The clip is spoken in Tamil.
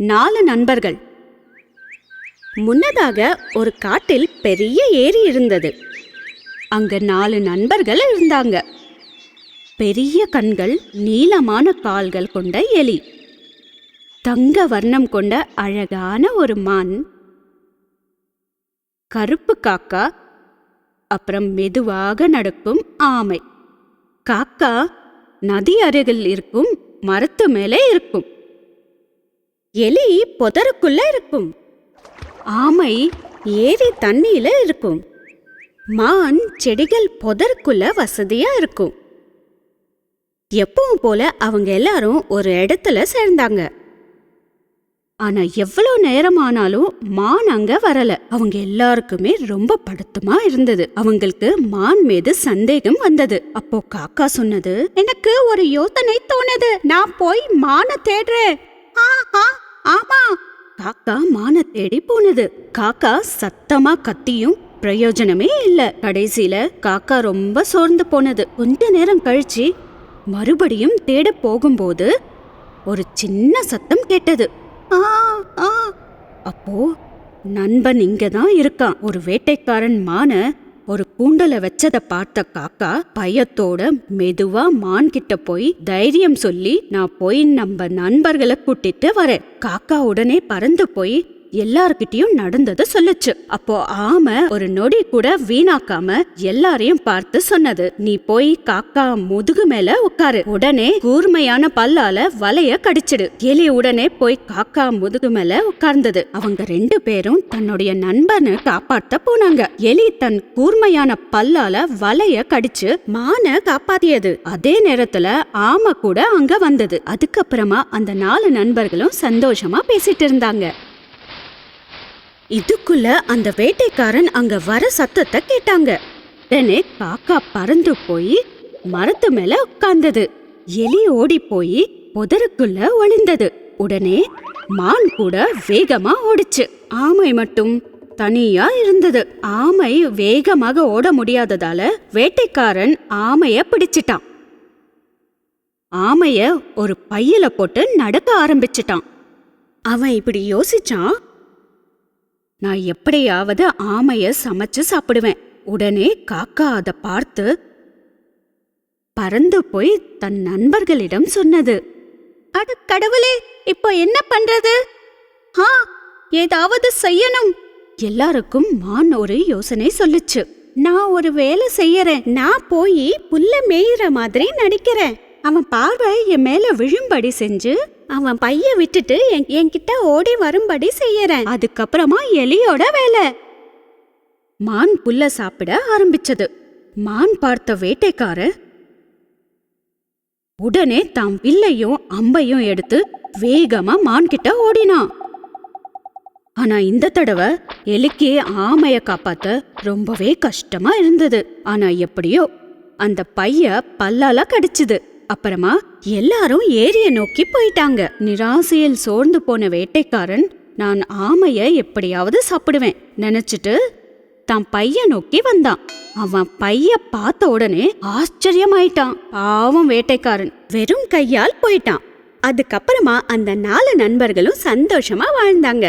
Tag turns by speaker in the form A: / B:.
A: நாலு நண்பர்கள். முன்னதாக ஒரு காட்டில் பெரிய ஏரி இருந்தது. அங்க நாலு நண்பர்கள் இருந்தாங்க. பெரிய கண்கள் நீளமான கால்கள் கொண்ட எலி. தங்க வர்ணம் கொண்ட அழகான ஒரு மான். கருப்பு காக்கா அப்புறம் மெதுவாக நடக்கும் ஆமை. காக்கா நதி அருகில் இருக்கும் மரத்து மேலே இருக்கும். எலி புதருக்குள்ள இருக்கும். ஆமை ஏரி தண்ணியில இருக்கும். மான் செடிகள் புதருக்குள்ள வசதியா இருக்கும். எப்பவும் போல அவங்க எல்லாரும் ஒரு இடத்துல சேர்ந்தாங்க. ஆனா எவ்வளவு நேரமானாலும் மான் அங்க வரல. அவங்க எல்லாருக்குமே ரொம்ப படுத்தமா இருந்தது. அவங்களுக்கு மான் மீது சந்தேகம் வந்தது. அப்போ காக்கா சொன்னது எனக்கு ஒரு யோசனை தோணுது. நான் போய் மானை தேடுறேன். ஆமா. காக்கா மான தேடி போனது. காக்கா சத்தமா கத்தியும் பிரயோஜனமே இல்ல. கடைசியில காக்கா ரொம்ப சோர்ந்து போனது. கொஞ்ச நேரம் கழிச்சு மறுபடியும் தேட போகும்போது ஒரு சின்ன சத்தம் கேட்டது. ஆ ஆ. அப்போ நண்பன் இங்கதான் இருக்கான். ஒரு வேட்டைக்காரன் மான ஒரு கூண்டல வச்சத பார்த்த காக்கா பயத்தோட மெதுவா மான் கிட்ட போய் தைரியம் சொல்லி நான் போய் நம்ம நண்பர்களை கூட்டிட்டு வரேன். காக்கா உடனே பறந்து போய் எல்லார்கிட்டயும் நடந்ததை சொல்லுச்சு. அப்போ ஆமை ஒரு நொடி கூட வீணாக்காம எல்லாரையும் பார்த்து சொன்னது. நீ போய் காக்கா முதுகு மேல உட்காரு. உடனே கூர்மையான பல்லால வலைய கடிச்சிடு. எலி உடனே போய் காக்கா முதுகு மேல உட்கார்ந்தது. அவங்க ரெண்டு பேரும் தன்னுடைய நண்பனை காப்பாத்த போனாங்க. எலி தன் கூர்மையான பல்லால வலைய கடிச்சு மான காப்பாத்தியது. அதே நேரத்துல ஆமை கூட அங்க வந்தது. அதுக்கப்புறமா அந்த நாலு நண்பர்களும் சந்தோஷமா பேசிட்டு இருந்தாங்க. இதுக்குள்ள அந்த வேட்டைக்காரன் அங்க வர சத்தத்தை கேட்டாங்க. உடனே காக்கா பறந்து போய் மரத்து மேல உட்கார்ந்தது. எலி ஓடி போய் புதருக்குள்ள ஒளிந்தது. உடனே மான் கூட வேகமா ஓடிச்சு. ஆமை மட்டும் தனியா இருந்தது. ஆமை வேகமாக ஓட முடியாததால வேட்டைக்காரன் ஆமைய பிடிச்சிட்டான். ஆமைய ஒரு பையில போட்டு நடக்க ஆரம்பிச்சிட்டான். அவன் இப்படி யோசிச்சான் நான் எப்படியாவது ஆமைய சமைச்சு சாப்பிடுவேன். உடனே காக்கா அதை பார்த்து பறந்து போய் தன் நண்பர்களிடம் சொன்னது. அட கடவுளே இப்போ என்ன பண்றது? ஆ ஏதாவது செய்யணும். எல்லாருக்கும் மான் ஒரு யோசனை சொல்லுச்சு. நான் ஒரு வேலை செய்யறேன். நான் போய் புல்ல மேயிற மாதிரி நடிக்கிறேன். அவன் பார்வை என் மேல விழும்படி செஞ்சு அவன் பைய விட்டுட்டு என்- என்கிட்ட ஓடி வரும்படி செய்யறேன். அதுக்கப்புறமா எலியோட வேலை. மான் புல்ல சாப்பிட ஆரம்பிச்சது. மான் பார்த்த வேட்டைக்காரர் உடனே தாம் வில்லையும் அம்பையும் எடுத்து வேகமா மான் கிட்ட ஓடினான். ஆனா இந்த தடவை எலிக்கு ஆமைய காப்பாத்த ரொம்பவே கஷ்டமா இருந்தது. ஆனா எப்படியோ அந்த பைய பல்லால கடிச்சுது. அப்புறமா எல்லாரும் ஏரிய நோக்கி போயிட்டாங்க. நிராசையில் சோர்ந்து போன வேட்டைக்காரன் நான் ஆமைய எப்படியாவது சாப்பிடுவேன் நினைச்சிட்டு தான் பைய நோக்கி வந்தான். அவன் பைய பார்த்த உடனே ஆச்சரியமாயிட்டான். பாவம் வேட்டைக்காரன். வெறும் கையால் போயிட்டான். அதுக்கப்புறமா அந்த நாலு நண்பர்களும் சந்தோஷமா வாழ்ந்தாங்க.